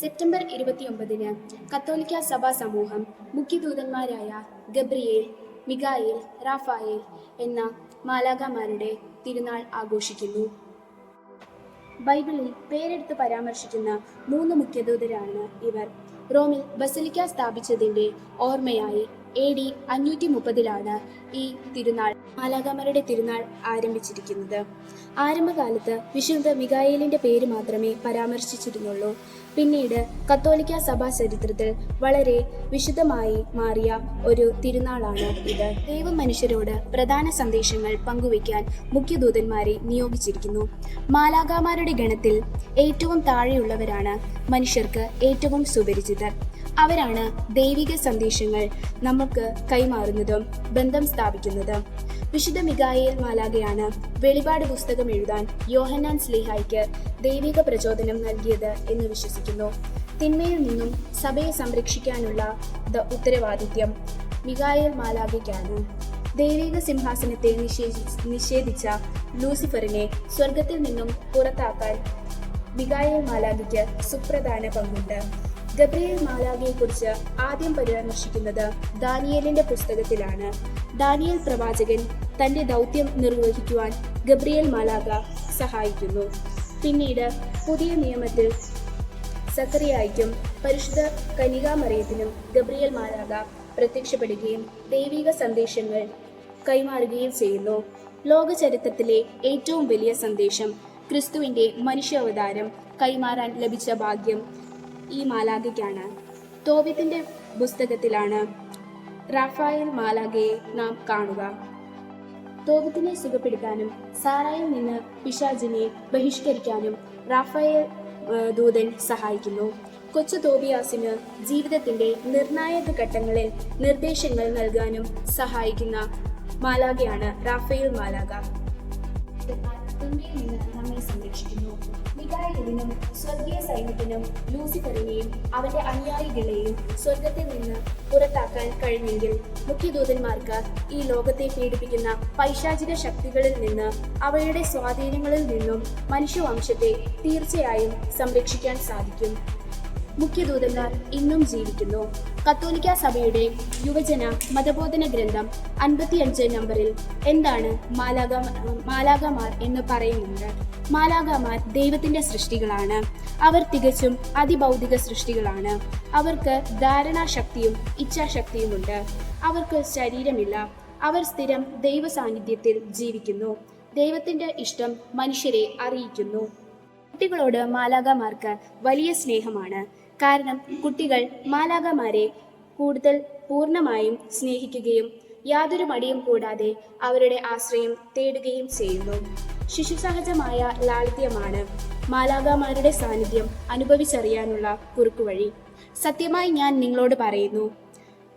September ഇരുപത്തിയൊമ്പതിന് കത്തോലിക്ക സഭാ സമൂഹം മുഖ്യദൂതന്മാരായ ഗബ്രിയേൽ മിഗായേൽ റാഫായേൽ എന്ന മാലാഖമാരുടെ തിരുനാൾ ആഘോഷിക്കുന്നു. ബൈബിളിൽ പേരെടുത്ത് പരാമർശിക്കുന്ന മൂന്ന് മുഖ്യദൂതരാണ് ഇവർ. റോമിൽ ബസലിക്ക സ്ഥാപിച്ചതിന്റെ ഓർമ്മയായി എ ഡി അഞ്ഞൂറ്റി മുപ്പതിലാണ് ഈ തിരുനാൾ മാലാഖമാരുടെ തിരുനാൾ ആരംഭിച്ചിരിക്കുന്നത്. ആരംഭകാലത്ത് വിശുദ്ധ മികായേലിന്റെ പേര് മാത്രമേ പരാമർശിച്ചിരുന്നുള്ളൂ. പിന്നീട് കത്തോലിക്ക സഭാ ചരിത്രത്തിൽ വളരെ വിശുദ്ധമായി മാറിയ ഒരു തിരുനാളാണ് ഇത്. ദൈവം മനുഷ്യരോട് പ്രധാന സന്ദേശങ്ങൾ പങ്കുവയ്ക്കാൻ മുഖ്യദൂതന്മാരെ നിയോഗിച്ചിരിക്കുന്നു. മാലാഖമാരുടെ ഗണത്തിൽ ഏറ്റവും താഴെയുള്ളവരാണ് മനുഷ്യർക്ക് ഏറ്റവും സുപരിചിതർ. അവരാണ് ദൈവിക സന്ദേശങ്ങൾ നമുക്ക് കൈമാറുന്നതും ബന്ധം സ്ഥാപിക്കുന്നതും. വിശുദ്ധ മികായേൽ മാലാഖയാണ് വെളിപാട് പുസ്തകം എഴുതാൻ യോഹന്നാൻ സ്ലീഹായ്ക്ക് ദൈവിക പ്രചോദനം നൽകിയത് എന്ന് വിശ്വസിക്കുന്നു. തിന്മയിൽ നിന്നും സഭയെ സംരക്ഷിക്കാനുള്ള ദ ഉത്തരവാദിത്യം മികായേൽ മാലാഖയ്ക്കാണ്. ദൈവിക സിംഹാസനത്തെ നിഷേധി നിഷേധിച്ച ലൂസിഫറിനെ സ്വർഗത്തിൽ നിന്നും പുറത്താക്കാൻ മികായേൽ മാലാഖയ്ക്ക് സുപ്രധാന പങ്കുണ്ട്. ഗബ്രിയേൽ മാലാഖയെക്കുറിച്ച് ആദ്യം പരാമർശിക്കുന്നത് ദാനിയലിന്റെ പുസ്തകത്തിലാണ്. ദാനിയൽ പ്രവാചകൻ തന്റെ ദൗത്യം നിർവഹിക്കുവാൻ ഗബ്രിയേൽ മാലാഖ സഹായിക്കുന്നു. പിന്നീട് പുതിയ നിയമത്തിൽ സക്കറിയായിക്കും പരിശുദ്ധ കനികാമറിയത്തിനും ഗബ്രിയേൽ മാലാഖ പ്രത്യക്ഷപ്പെടുകയും ദൈവിക സന്ദേശങ്ങൾ കൈമാറുകയും ചെയ്യുന്നു. ലോക ചരിത്രത്തിലെ ഏറ്റവും വലിയ സന്ദേശം ക്രിസ്തുവിന്റെ മനുഷ്യാവതാരം കൈമാറാൻ ലഭിച്ച ഭാഗ്യം ഈ മാലാഖയ്ക്കാണ്. തോബിത്തിന്റെ പുസ്തകത്തിലാണ്. റാഫായൽ മാലാഖയെ നാം കാണുക. തോബത്തിനെ സുഖപ്പെടുത്താനും സാറായിൽ നിന്ന് പിശാജിനെ ബഹിഷ്കരിക്കാനും റാഫായൽ ദൂതൻ സഹായിക്കുന്നു. കൊച്ചു തോബിയാസിന് ജീവിതത്തിന്റെ നിർണായക ഘട്ടങ്ങളിൽ നിർദ്ദേശങ്ങൾ നൽകാനും സഹായിക്കുന്ന മാലാഖയാണ് റാഫേൽ മാലാഖ. തിന്മയിൽ നിന്ന് നമ്മെ സംരക്ഷിക്കുന്നു മികായലിനും സ്വർഗീയ സൈന്യത്തിനും ലൂസിഫറിനെയും അവന്റെ അനുയായികളെയും സ്വർഗത്തിൽ നിന്ന് പുറത്താക്കാൻ കഴിഞ്ഞെങ്കിൽ മുഖ്യദൂതന്മാർക്ക് ഈ ലോകത്തെ പീഡിപ്പിക്കുന്ന പൈശാചിക ശക്തികളിൽ നിന്ന് അവയുടെ സ്വാധീനങ്ങളിൽ നിന്നും മനുഷ്യവംശത്തെ തീർച്ചയായും സംരക്ഷിക്കാൻ സാധിക്കും. മുഖ്യദൂതന്മാർ ഇന്നും ജീവിക്കുന്നു. കത്തോലിക്ക സഭയുടെ യുവജന മതബോധന ഗ്രന്ഥം അൻപത്തിയഞ്ച് നമ്പറിൽ എന്താണ് മാലാക മാലാകമാർ എന്ന് പറയുന്നുണ്ട് മാലാകമാർ ദൈവത്തിന്റെ സൃഷ്ടികളാണ്. അവർ തികച്ചും അതിഭൗതിക സൃഷ്ടികളാണ്. അവർക്ക് ധാരണാശക്തിയും ഇച്ഛാശക്തിയുമുണ്ട്. അവർക്ക് ശരീരമില്ല. അവർ സ്ഥിരം ദൈവ സാന്നിധ്യത്തിൽ ജീവിക്കുന്നു. ദൈവത്തിന്റെ ഇഷ്ടം മനുഷ്യരെ അറിയിക്കുന്നു. കുട്ടികളോട് മാലാകമാർക്ക് വലിയ സ്നേഹമാണ്. കാരണം കുട്ടികൾ മാലാകമാരെ കൂടുതൽ പൂർണമായും സ്നേഹിക്കുകയും യാതൊരു മടിയും കൂടാതെ അവരുടെ ആശ്രയം തേടുകയും ചെയ്യുന്നു. ശിശുസഹജമായ ലാളിത്യമാണ് മാലാകമാരുടെ സാന്നിധ്യം അനുഭവിച്ചറിയാനുള്ള കുറുക്കുവഴി സത്യമായി ഞാൻ നിങ്ങളോട് പറയുന്നു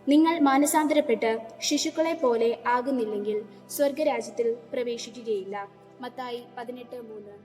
നിങ്ങൾ മാനസാന്തരപ്പെട്ട് ശിശുക്കളെ പോലെ ആകുന്നില്ലെങ്കിൽ സ്വർഗരാജ്യത്തിൽ പ്രവേശിക്കുകയില്ല. മത്തായി പതിനെട്ട് മൂന്ന്.